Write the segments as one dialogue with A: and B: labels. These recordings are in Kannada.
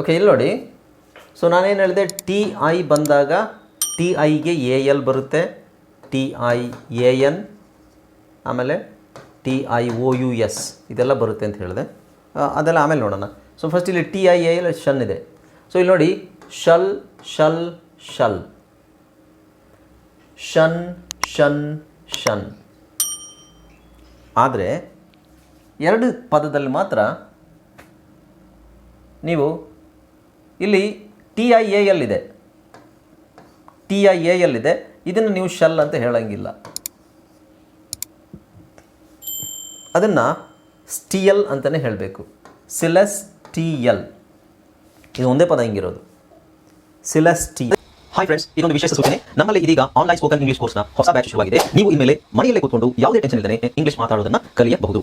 A: ಓಕೆ ಇಲ್ಲಿ ನೋಡಿ. ಸೊ ನಾನೇನು ಹೇಳಿದೆ? ಟಿ ಐ ಬಂದಾಗ ಟಿ ಐಗೆ ಎ ಎಲ್ ಬರುತ್ತೆ. ಟಿ ಐ ಎ ಎನ್ ಆಮೇಲೆ T I O U S ಇದೆಲ್ಲ ಬರುತ್ತೆ ಅಂತ ಹೇಳಿದೆ. ಅದೆಲ್ಲ ಆಮೇಲೆ ನೋಡೋಣ. ಸೊ ಫಸ್ಟ್ ಇಲ್ಲಿ T I A L shun ಇದೆ. ಸೊ ಇಲ್ಲಿ ನೋಡಿ ಶಲ್ ಶಲ್ ಶಲ್ ಶನ್ ಶನ್ ಶನ್ ಆದರೆ ಎರಡು ಪದದಲ್ಲಿ ಮಾತ್ರ ನೀವು ಇಲ್ಲಿ T I A T I A ಇದನ್ನು ನೀವು ಶೆಲ್ ಅಂತ ಹೇಳೋಂಗಿಲ್ಲ. ಅದನ್ನು ಸ್ಟಿಯಲ್ ಅಂತಲೇ ಹೇಳಬೇಕು. ಎಲ್ ಇದು ಒಂದೇ ಪದ ಹಿಂಗಿರೋದು. ಸಿಲೆಸ್ಟಿಯಲ್
B: ಹಾಯ್ ಫ್ರೆಂಡ್ಸ್ ಇದೊಂದು ವಿಶೇಷ ಸೂಚನೆ. ನಮ್ಮಲ್ಲಿ ಇದೀಗ ಆನ್ಲೈನ್ ಸ್ಪೋಕನ್ ಇಂಗ್ಲಿಷ್ ಕೋರ್ಸ್ನ ಹೊಸ ಬ್ಯಾಚ್ ಶುರುವಾಗಿದೆ. ನೀವು ಇನ್ಮೇಲೆ ಮನೆಯಲ್ಲೇ ಕೂತ್ಕೊಂಡು ಯಾವುದೇ ಟೆನ್ಷನ್ ಇಲ್ಲದೆ ಇಂಗ್ಲಿಷ್ ಮಾತಾಡೋದನ್ನ ಕಲಿಯಬಹುದು.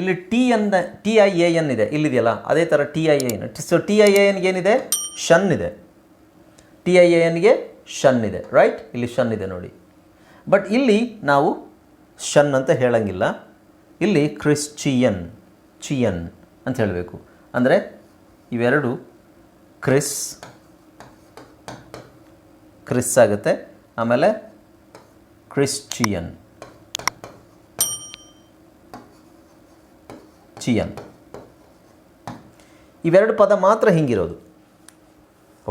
A: ಇಲ್ಲಿ T N T I A N ಇದೆ. ಇಲ್ಲಿದೆಯಲ್ಲ? ಅದೇ ಥರ T I N so T I A ಎನ್ಗೆ ಏನಿದೆ? ಶನ್ ಇದೆ. ಟಿ ಐ ಎ ಎನ್ಗೆ ಶನ್ ಇದೆ. ರೈಟ್ ಇಲ್ಲಿ ಶನ್ ಇದೆ ನೋಡಿ. ಬಟ್ ಇಲ್ಲಿ ನಾವು ಶನ್ ಅಂತ ಹೇಳಂಗಿಲ್ಲ. ಇಲ್ಲಿ ಕ್ರಿಶ್ಚಿಯನ್ ಚಿಯನ್ ಅಂತ ಹೇಳಬೇಕು. ಅಂದರೆ ಇವೆರಡು ಕ್ರಿಸ್ ಕ್ರಿಸ್ ಆಗುತ್ತೆ. ಆಮೇಲೆ ಕ್ರಿಶ್ಚಿಯನ್ ಚಿಯನ್ ಇವೆರಡು ಪದ ಮಾತ್ರ ಹಿಂಗಿರೋದು.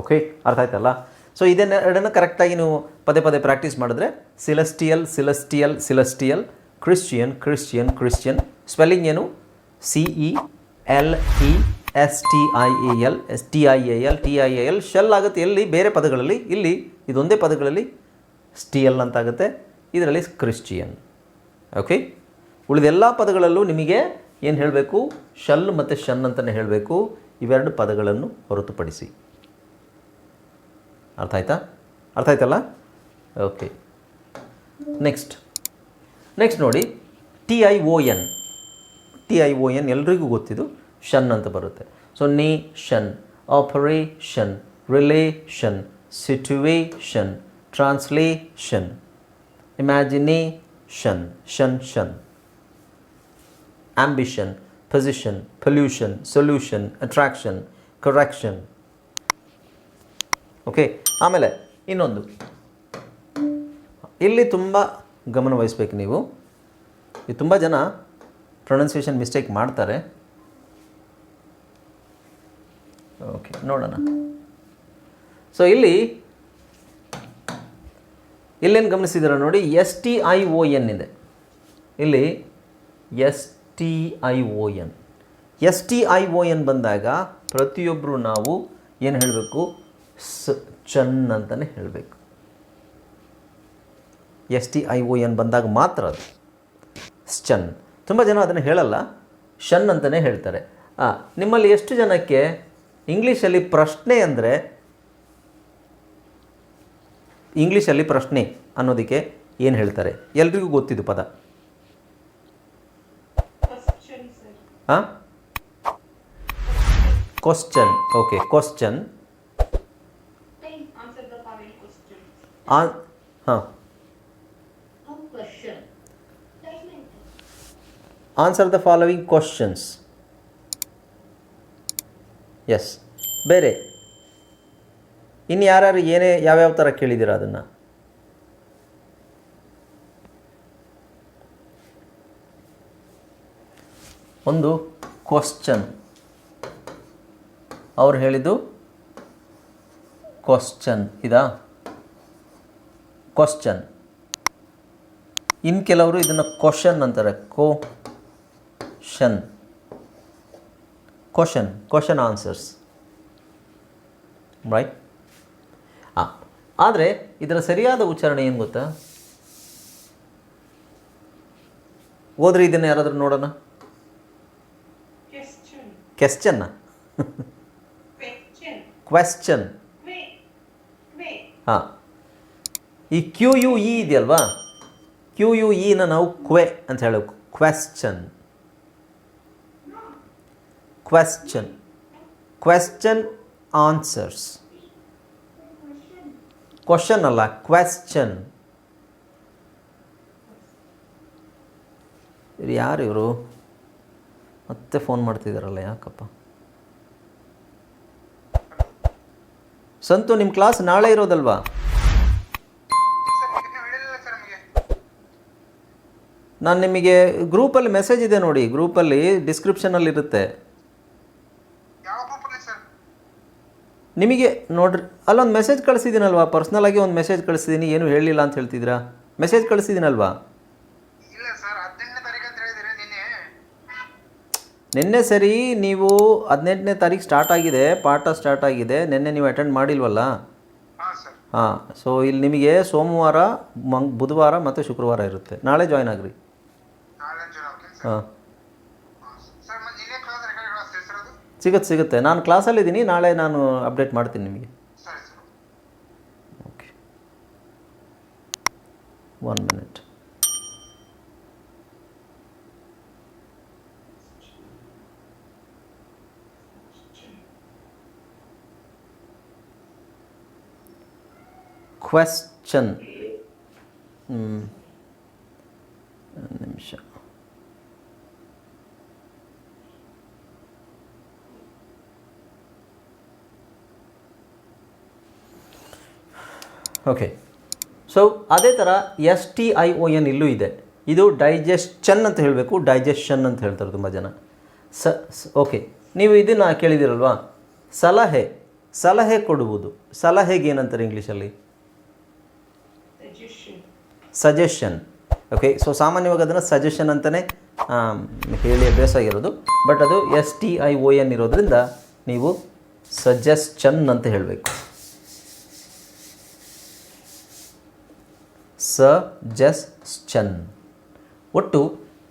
A: ಓಕೆ ಅರ್ಥ ಆಯ್ತಲ್ಲ? ಸೊ ಇದನ್ನ ಎರಡನ್ನು ಕರೆಕ್ಟಾಗಿ ನೀವು ಪದೇ ಪದೇ ಪ್ರಾಕ್ಟೀಸ್ ಮಾಡಿದ್ರೆ celestial celestial celestial Christian Christian Christian spelling ಏನು? C E L E S T I A L S T I A L T I A L shell ಆಗುತ್ತೆ ಎಲ್ಲಿ ಬೇರೆ ಪದಗಳಲ್ಲಿ. ಇಲ್ಲಿ ಇದೊಂದೇ ಪದಗಳಲ್ಲಿ ಸ್ಟಿಯಲ್ ಅಂತಾಗುತ್ತೆ. ಇದರಲ್ಲಿ ಕ್ರಿಶ್ಚಿಯನ್ ಓಕೆ ಉಳಿದೆಲ್ಲ ಪದಗಳಲ್ಲೂ ನಿಮಗೆ ಏನು ಹೇಳಬೇಕು? ಶಲ್ ಮತ್ತು ಶನ್ ಅಂತಲೇ ಹೇಳಬೇಕು. ಇವೆರಡು ಪದಗಳನ್ನು ಹೊರತುಪಡಿಸಿ. ಅರ್ಥ ಆಯ್ತಾ? ಅರ್ಥ ಆಯ್ತಲ್ಲ? ಓಕೆ. ನೆಕ್ಸ್ಟ್. ನೆಕ್ಸ್ಟ್ ನೋಡಿ. T I O N. T I O N ಎಲ್ರಿಗೂ ಗೊತ್ತಿದ್ದು ಶನ್ ಅಂತ ಬರುತ್ತೆ. So nation, operation, relation, situation, translation, imagination, shun shun. Ambition, position, pollution, solution, attraction, correction. Okay ಆಮೇಲೆ ಇನ್ನೊಂದು. ಇಲ್ಲಿ ತುಂಬ ಗಮನವಹಿಸ್ಬೇಕು ನೀವು. ಇದು ತುಂಬ ಜನ ಪ್ರೊನೌನ್ಸಿಯೇಷನ್ ಮಿಸ್ಟೇಕ್ ಮಾಡ್ತಾರೆ. ಓಕೆ ನೋಡೋಣ. ಸೊ ಇಲ್ಲಿ ಇಲ್ಲೇನು ಗಮನಿಸಿದ್ದೀರ ನೋಡಿ S T I O N ಇದೆ. ಇಲ್ಲಿ S T I O N S T I O N ಬಂದಾಗ ಪ್ರತಿಯೊಬ್ಬರು ನಾವು ಏನು ಹೇಳಬೇಕು? ಸ್, ಚನ್ ಅಂತಲೇ ಹೇಳಬೇಕು. S T I O N ಬಂದಾಗ ಮಾತ್ರ ಅದು. ಸ್ಚನ್ ತುಂಬ ಜನ ಅದನ್ನು ಹೇಳಲ್ಲ. ಶನ್ ಅಂತಲೇ ಹೇಳ್ತಾರೆ. ನಿಮ್ಮಲ್ಲಿ ಎಷ್ಟು ಜನಕ್ಕೆ ಇಂಗ್ಲೀಷಲ್ಲಿ ಪ್ರಶ್ನೆ ಅಂದರೆ ಇಂಗ್ಲೀಷಲ್ಲಿ ಪ್ರಶ್ನೆ ಅನ್ನೋದಕ್ಕೆ ಏನು ಹೇಳ್ತಾರೆ? ಎಲ್ರಿಗೂ ಗೊತ್ತಿದ್ದು ಪದ. ಹಾಂ question okay question
C: Answer the following questions.
A: An ಹಾಂ
C: A question.
A: Answer the following questions S ಬೇರೆ. ಇನ್ನು ಯಾರ್ಯಾರು ಏನೇ ಯಾವ್ಯಾವ ಥರ ಕೇಳಿದ್ದೀರಾ ಅದನ್ನು? ಒಂದು ಕ್ವಶ್ಚನ್ ಅವ್ರು ಹೇಳಿದ್ದು ಕ್ವಶ್ಚನ್ ಇದಾ? ಕ್ವಶ್ಚನ್ ಇನ್ನು ಕೆಲವರು ಇದನ್ನು ಕ್ವಶನ್ ಅಂತಾರೆ. Caution question question answers right ಹಾಂ ಆದರೆ ಇದರ ಸರಿಯಾದ ಉಚ್ಚಾರಣೆ ಏನು ಗೊತ್ತಾ? ಹೋದ್ರೆ ಇದನ್ನು ಯಾರಾದರೂ ನೋಡೋಣ? ಕ್ವೆಶ್ಚನ್.
C: Wait.
A: ಹಾಂ. ಈ ಕ್ಯೂ ಯು ಇ ಇದೆಯಲ್ವಾ? ಕ್ಯೂ ಯು ಇನ ನಾವು ಕ್ವೆ ಅಂತ ಹೇಳಬೇಕು. Question question question answers question ಅಲ್ಲ ಕ್ವೆಶ್ಚನ್ ಇವ್ರು ಯಾರು ಇವರು? ಮತ್ತೆ ಫೋನ್ ಮಾಡ್ತಿದ್ದಾರಲ್ಲ ಯಾಕಪ್ಪ? ಸಂತು ನಿಮ್ಮ ಕ್ಲಾಸ್ ನಾಳೆ ಇರೋದಲ್ವಾ? ನಾನು ನಿಮಗೆ ಗ್ರೂಪಲ್ಲಿ ಮೆಸೇಜ್ ಇದೆ ನೋಡಿ. ಗ್ರೂಪಲ್ಲಿ ಡಿಸ್ಕ್ರಿಪ್ಷನಲ್ಲಿ ಇರುತ್ತೆ. ನಿಮಗೆ ನೋಡ್ರಿ ಅಲ್ಲೊಂದು ಮೆಸೇಜ್ ಕಳಿಸಿದ್ದೀನಲ್ವಾ? ಪರ್ಸ್ನಲಾಗಿ ಒಂದು ಮೆಸೇಜ್ ಕಳಿಸಿದ್ದೀನಿ. ಏನು ಹೇಳಿಲ್ಲ ಅಂತ ಹೇಳ್ತಿದ್ದೀರಾ? ಮೆಸೇಜ್ ಕಳಿಸಿದ್ದೀನಲ್ವಾ
D: ಇಲ್ಲ ಸರ್ ಹದಿನೆಂಟನೇ ತಾರೀಕು ಅಂತ ಹೇಳಿದ್ರೆ ನಿನ್ನೆ
A: ನಿನ್ನೆ ಸರಿ ನೀವು ಹದಿನೆಂಟನೇ ತಾರೀಕು ಸ್ಟಾರ್ಟ್ ಆಗಿದೆ ಪಾಠ ಸ್ಟಾರ್ಟ್ ಆಗಿದೆ ನಿನ್ನೆ ನೀವು ಅಟೆಂಡ್ ಮಾಡಿಲ್ವಲ್ಲ?
D: ಹಾಂ
A: ಸೊ ಇಲ್ಲಿ ನಿಮಗೆ ಸೋಮವಾರ ಮಂಗ್ ಬುಧವಾರ ಮತ್ತು ಶುಕ್ರವಾರ ಇರುತ್ತೆ. ನಾಳೆ ಜಾಯ್ನ್ ಆಗ್ರಿ. ಹಾಂ. ಸಿಗುತ್ತೆ ಸಿಗುತ್ತೆ. ನಾನು ಕ್ಲಾಸಲ್ಲಿದ್ದೀನಿ ನಾಳೆ ನಾನು ಅಪ್ಡೇಟ್ ಮಾಡ್ತೀನಿ ನಿಮಗೆ. ಓಕೆ ಒನ್ ಮಿನಿಟ್ ಕ್ವೆಶ್ಚನ್ ನಿಮಿಷ ಓಕೆ ಸೊ ಅದೇ ಥರ S T I O N ಇಲ್ಲೂ ಇದೆ. ಇದು ಡೈಜೆಸ್ಟನ್ ಅಂತ ಹೇಳಬೇಕು. ಡೈಜೆಷನ್ ಅಂತ ಹೇಳ್ತಾರೆ ತುಂಬ ಜನ. ಸ ಓಕೆ ನೀವು ಇದನ್ನು ಕೇಳಿದಿರಲ್ವಾ? ಸಲಹೆ. ಸಲಹೆ ಕೊಡುವುದು. ಸಲಹೆಗೆ ಏನಂತಾರೆ ಇಂಗ್ಲೀಷಲ್ಲಿ. ಸಜೆಷನ್ ಓಕೆ ಸೊ ಸಾಮಾನ್ಯವಾಗಿ ಅದನ್ನು ಸಜೆಷನ್ ಅಂತಲೇ ಹೇಳಿ ಅಭ್ಯಾಸ ಆಗಿರೋದು. ಬಟ್ ಅದು S T I O N ಇರೋದ್ರಿಂದ ನೀವು ಸಜೆಸ್ಟನ್ ಅಂತ ಹೇಳಬೇಕು. ಸಜೆಸ್ಟನ್ ಒಟ್ಟು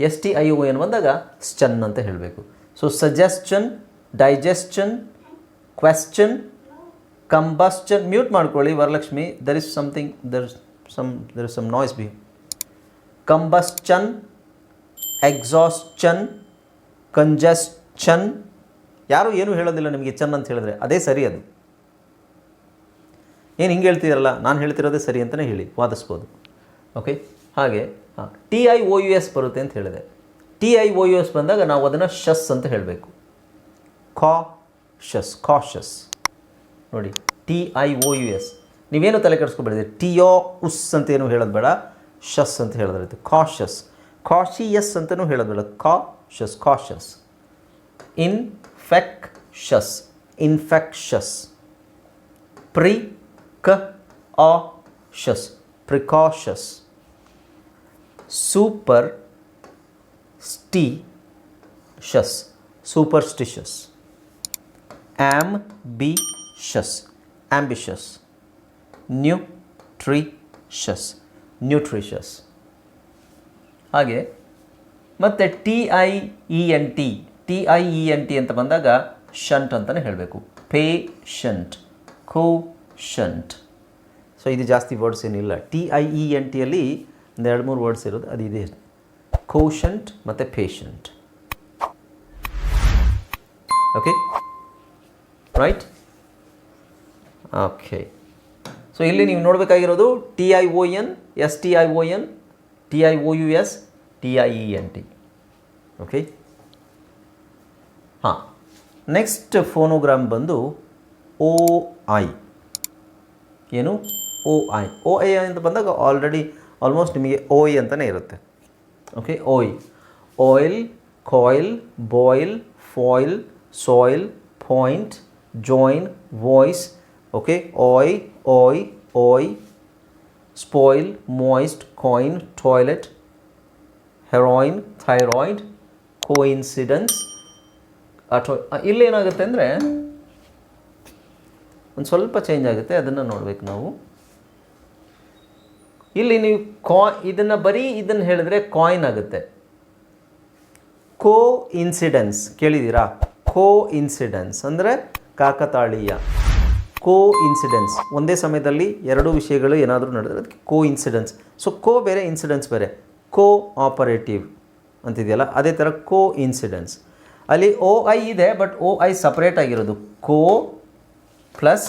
A: S T I O N ಬಂದಾಗ ಸ್ಚನ್ ಅಂತ ಹೇಳಬೇಕು. So suggestion digestion question combustion mute ಮಾಡ್ಕೊಳ್ಳಿ, Varalakshmi there is something there some there is some noise be Combustion, exhaustion, congestion. ಯಾರು ಏನು ಹೇಳೋದಿಲ್ಲ ನಿಮಗೆ ಚನ್ ಅಂತ ಹೇಳಿದ್ರೆ ಅದೇ ಸರಿ ಅದು. ಏನು ಹಿಂಗೆ ಹೇಳ್ತಿದ್ದೀರಲ್ಲ ನಾನು ಹೇಳ್ತಿರೋದೇ ಸರಿ ಅಂತಲೇ ಹೇಳಿ ವಾದಿಸ್ಬೋದು. ಓಕೆ ಹಾಗೆ ಹಾಂ T I O U S ಬರುತ್ತೆ ಅಂತ ಹೇಳಿದೆ. T I O U S ಬಂದಾಗ ನಾವು ಅದನ್ನು ಶಸ್ ಅಂತ ಹೇಳಬೇಕು. ಖಾ ಶಸ್ ಕಾಶಸ್ ನೋಡಿ T I O U S ನೀವೇನು ತಲೆ ಕೆಡಿಸ್ಕೊಬೇಡಿದೆ ಟಿ ಒ ಉಸ್ ಅಂತ ಏನು ಹೇಳೋದು ಬೇಡ. ಶಸ್ ಅಂತ ಹೇಳಿದ್ರೆ ಕಾಶಸ್ ಕಾಶಿಯಸ್ ಅಂತಲೂ ಹೇಳೋದು ಬೇಡ. ಕಾಶಸ್ ಕಾಶಸ್ ಇನ್ಫೆಕ್ಷಸ್ ಇನ್ಫೆಕ್ಷಸ್ ಪ್ರಿ ಕ ashes ಪ್ರಿಕಾಷಸ್ super ಸ್ಟಿಷಸ್ ಸೂಪರ್ಸ್ಟಿಷಸ್ ambitious. Ambitious. Nutritious nutritious. ಹಾಗೆ, ಮತ್ತು T I E N T T I E N T ಅಂತ ಬಂದಾಗ ಶಂಟ್ ಅಂತಲೇ ಹೇಳಬೇಕು. Patient quotient so ಇದು ಜಾಸ್ತಿ ವರ್ಡ್ಸ್ ಏನಿಲ್ಲ. ಟಿ ಐ ಇ ಎನ್ ಟಿಯಲ್ಲಿ ಒಂದು ಎರಡು ಮೂರು ವರ್ಡ್ಸ್ ಇರೋದು, ಅದು ಇದೆ. ಕೋಶಂಟ್ ಮತ್ತು patient. Okay right okay so ಇಲ್ಲಿ ನೀವು ನೋಡಬೇಕಾಗಿರೋದು T I O N S T I O N T I O U S T I E N T okay ಹಾಂ. ನೆಕ್ಸ್ಟ್ ಫೋನೋಗ್ರಾಮ್ ಬಂದು ಓ ಐ ಏನು? ಓ ಐ ಓ ಐ ಅಂತ ಬಂದಾಗ ಆಲ್ರೆಡಿ ಆಲ್ಮೋಸ್ಟ್ ನಿಮಗೆ ಓಯ್ ಅಂತಲೇ ಇರುತ್ತೆ. ಓಕೆ ಓಯ್ oil coil boil foil soil point join voice okay? ಆಯ್ ಆಯ್ ಆಯ್ spoil moist coin toilet heroin thyroid coincidence ಅಥವಾ ಇಲ್ಲೇನಾಗುತ್ತೆ ಅಂದರೆ ಒಂದು ಸ್ವಲ್ಪ ಚೇಂಜ್ ಆಗುತ್ತೆ, ಅದನ್ನು ನೋಡಬೇಕು ನಾವು. ಇಲ್ಲಿ ನೀವು ಕಾ ಇದನ್ನು ಬರೀ ಇದನ್ನು ಹೇಳಿದ್ರೆ ಕಾಯಿನ್ ಆಗುತ್ತೆ. ಕೋ ಇನ್ಸಿಡೆನ್ಸ್ ಕೇಳಿದ್ದೀರಾ ಕೋ ಇನ್ಸಿಡೆನ್ಸ್ ಅಂದರೆ ಕಾಕತಾಳೀಯ. ಕೋ ಇನ್ಸಿಡೆನ್ಸ್ ಒಂದೇ ಸಮಯದಲ್ಲಿ ಎರಡು ವಿಷಯಗಳು ಏನಾದರೂ ನಡೆದರೆ ಅದಕ್ಕೆ ಕೋ ಇನ್ಸಿಡೆನ್ಸ್ ಸೊ ಕೋ ಬೇರೆ ಇನ್ಸಿಡೆನ್ಸ್ ಬೇರೆ. ಕೋ ಆಪರೇಟಿವ್ ಅಂತಿದೆಯಲ್ಲ, ಅದೇ ಥರ ಕೋ ಇನ್ಸಿಡೆನ್ಸ್ ಅಲ್ಲಿ ಓ ಐ ಇದೆ ಬಟ್ ಓ ಐ ಸಪ್ರೇಟ್ ಆಗಿರೋದು. ಕೋ ಪ್ಲಸ್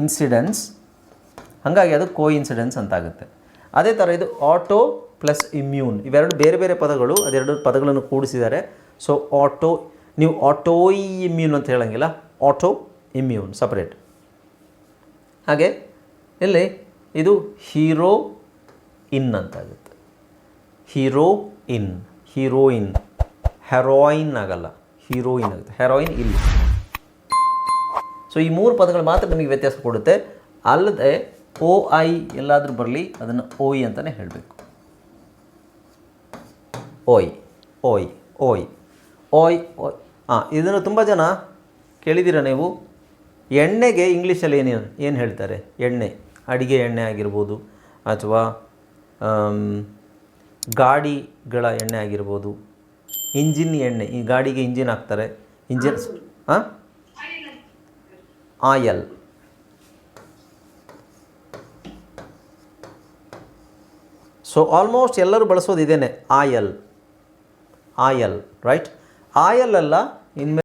A: ಇನ್ಸಿಡೆನ್ಸ್ ಹಾಗಾಗಿ ಅದು ಕೋ ಇನ್ಸಿಡೆನ್ಸ್ ಅಂತ ಆಗುತ್ತೆ ಅದೇ ಥರ ಇದು ಆಟೋ ಪ್ಲಸ್ ಇಮ್ಯೂನ್ ಇವೆರಡು ಬೇರೆ ಬೇರೆ ಪದಗಳು, ಅದೆರಡು ಪದಗಳನ್ನು ಕೂಡಿಸಿದ್ದಾರೆ. ಸೊ ಆಟೋ ನೀವು ಆಟೋ ಇಮ್ಯೂನ್ ಅಂತ ಹೇಳೋಂಗಿಲ್ಲ ಆಟೋ ಇಮ್ಯೂನ್ ಸಪ್ರೇಟ್ ಹಾಗೆ ಇಲ್ಲಿ ಇದು ಹೀರೋ ಇನ್ ಅಂತ ಆಗುತ್ತೆ ಹೀರೋ ಇನ್, ಹೀರೋಯಿನ್, ಹೆರೋಯಿನ್ ಆಗಲ್ಲ, ಹೀರೋಯಿನ್ ಆಗುತ್ತೆ. ಹೆರೋಯಿನ್ ಇಲ್ಲಿ. ಸೊ ಈ ಮೂರು ಪದಗಳು ಮಾತ್ರ ನಿಮಗೆ ವ್ಯತ್ಯಾಸ ಕೊಡುತ್ತೆ. ಅಲ್ಲದೆ ಓ ಐ ಎಲ್ಲಾದರೂ ಬರಲಿ, ಅದನ್ನು ಓಯ್ ಅಂತಲೇ ಹೇಳಬೇಕು. ಓಯ್ ಓಯ್ ಓಯ್ ಓಯ್ ಓಯ್. ಹಾಂ ಇದನ್ನು ತುಂಬ ಜನ ಕೇಳಿದ್ದೀರಾ ನೀವು? ಎಣ್ಣೆಗೆ ಇಂಗ್ಲೀಷಲ್ಲಿ ಏನು ಏನು ಹೇಳ್ತಾರೆ? ಎಣ್ಣೆ, ಅಡಿಗೆ ಎಣ್ಣೆ ಆಗಿರ್ಬೋದು ಅಥವಾ ಗಾಡಿಗಳ ಎಣ್ಣೆ ಆಗಿರ್ಬೋದು. ಇಂಜಿನ್ ಎಣ್ಣೆ, ಈ ಗಾಡಿಗೆ ಇಂಜಿನ್ ಹಾಕ್ತಾರೆ. ಇಂಜಿನ್ ಹಾಂ ಆಯಲ್. ಸೊ ಆಲ್ಮೋಸ್ಟ್ ಎಲ್ಲರೂ ಬಳಸೋದು ಇದೇನೆ, ಆಯಲ್. ಆಯಲ್ ರೈಟ್ ಆಯಲ್ ಅಲ್ಲ, ಇನ್ಮೇಲೆ